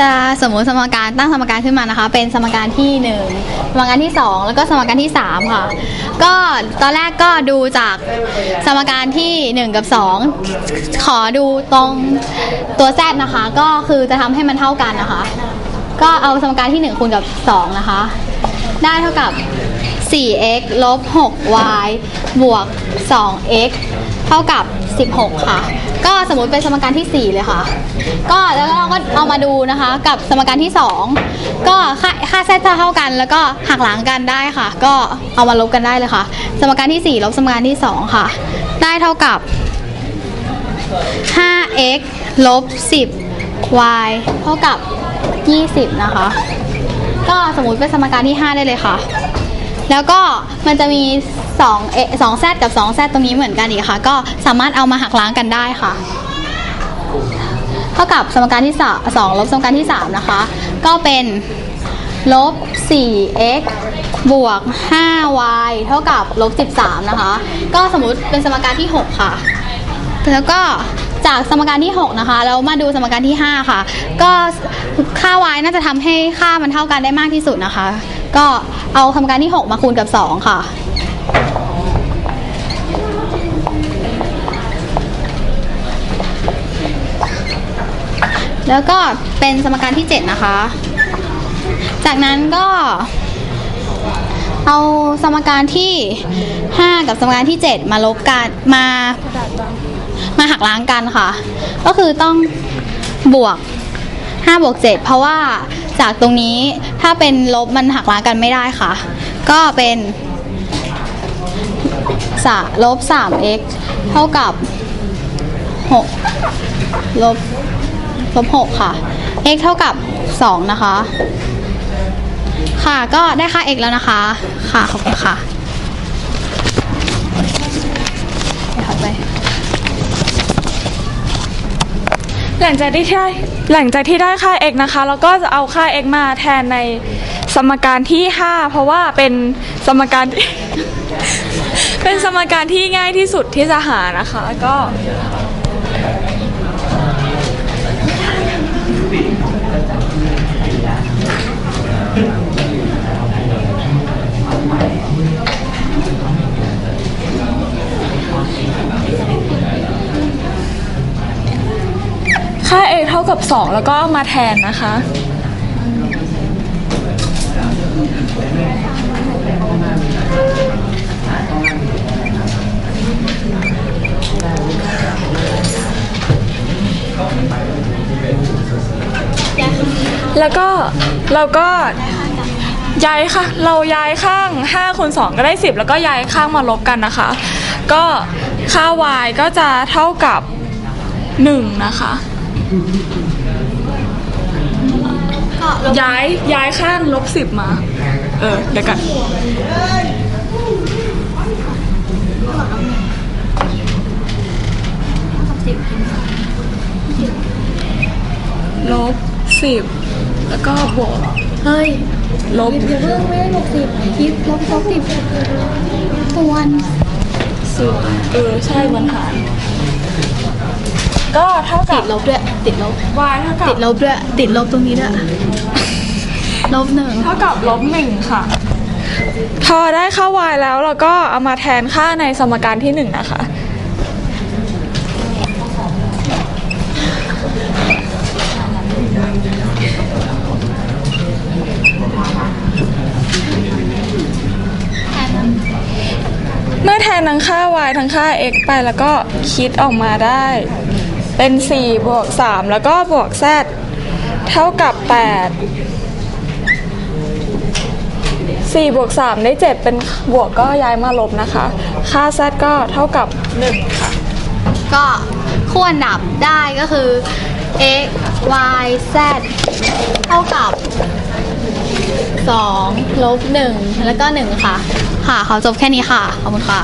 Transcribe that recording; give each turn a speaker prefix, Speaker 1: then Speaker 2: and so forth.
Speaker 1: จะสมมุติสมการตั้งสมการขึ้นมานะคะ เป็นสมการที่หนึ่งสมการที่สองแล้วก็สมการที่สามค่ะ ก็ตอนแรกก็ดูจากสมการที่หนึ่งกับสองขอดูตรงตัว z นะคะ ก็คือจะทำให้มันเท่ากันนะคะ ก็เอาสมการที่หนึ่งคูณกับสองนะคะ ได้เท่ากับ 4x ลบ 6y บวก 2x เท่ากับ 16 ค่ะ ก็สมมติเป็นสมการที่ 4 เลยค่ะ ก็แล้วเราก็เอามาดูนะคะ กับสมการที่ 2 ก็ค่าค่าเซตเท่ากันแล้วก็หักหลังกันได้ค่ะ ก็เอามาลบกันได้เลยค่ะ สมการที่ 4 ลบสมการที่ 2 ค่ะ ได้เท่ากับ 5x ลบ 10y เท่ากับ 20 นะคะ ก็สมมติเป็นสมการที่ 5 ได้เลยค่ะ แล้วก็มันจะมี2เอ2 z กับ2 z ตรงนี้เหมือนกันอีกค่ะ ก็สามารถเอามาหักล้างกันได้ค่ะ เท่ากับสมการที่2 2ลบสมการที่ 3 นะคะ ก็เป็นลบ 4x บวก 5y เท่ากับลบ 13 นะคะ ก็สมมุติเป็นสมการที่ 6 ค่ะ แล้วก็จากสมการที่ 6 นะคะ เรามาดูสมการที่ 5 ค่ะ ก็ค่า y น่าจะทำให้ค่ามันเท่ากันได้มากที่สุดนะคะ ก็เอาสมการที่ 6 มาคูณกับ 2 ค่ะ แล้วก็เป็นสมการที่ 7 นะคะ จากนั้นก็เอาสมการที่ 5 กับสมการที่ 7 มาลบกันมามาหักล้างกันค่ะ ก็คือต้องบวก 5บวก7เพราะว่าจากตรงนี้ถ้าเป็นลบมันหักล้างกันไม่ได้ค่ะ ก็เป็นสาลบ 3x เท่ากับ 6 ลบ ลบ 6 ค่ะ x เท่ากับ 2 นะคะ ค่ะ ก็ได้ค่า x แล้วนะคะ ค่ะ ขอบคุณค่ะไป
Speaker 2: หลังจากที่ได้หลังจากที่ได้ค่า x นะคะเราก็จะเอาค่า x มาแทนในสมการที่ 5 เพราะว่าเป็นสมการ เป็นสมการที่ง่ายที่สุดที่จะหานะคะก็า x เท่ากับ 2 แล้วก็มาแทนนะคะ แล้วก็เราก็ย้ายค่ะ เราย้ายข้าง5คูณ2ก็ได้ 10 แล้วก็ย้ายข้างมาลบกันนะคะ ก็ค่า y ก็จะเท่ากับ 1 นะคะ ย้ายย้ายข้างลบ10มา เออ เดี๋ยวกันลบ10แล้วก็บวก
Speaker 1: เฮ้ย
Speaker 2: ลบ
Speaker 1: อย่าเพิ่งไม่ได้ลบสิบคิดลบลบสิบตัวน
Speaker 2: สิบเออ ใช่มันหาร ก็เท่ากั
Speaker 1: ติ
Speaker 2: บ
Speaker 1: ดลบด้วยติดลบ
Speaker 2: y เท่ากับ
Speaker 1: ติดลบด้วยติดลบตรงนี้ด้วยลบหนึ่ง
Speaker 2: เท่ากับลบหนึ่งค่ะ พอได้ค่า y แล้วเราก็เอามาแทนค่าในสมการที่หนึ่งนะคะ เมื่อแทนทั้งค่า y ทั้งค่า x ไปแล้วก็คิดออกมาได้ เป็น 4 บวก 3 แล้วก็บวก z เท่ากับ 8 4 บวก 3 ได้ 7 เป็นบวกก็ย้ายมาลบนะคะ ค่า z ก็เท่ากับ 1 ค่ะ
Speaker 1: ก็คู่อันดับได้ก็คือ x y z เท่ากับ 2 ลบ 1 แล้วก็ 1 ค่ะ ค่ะ ขอจบแค่นี้ค่ะ ขอบคุณค่ะ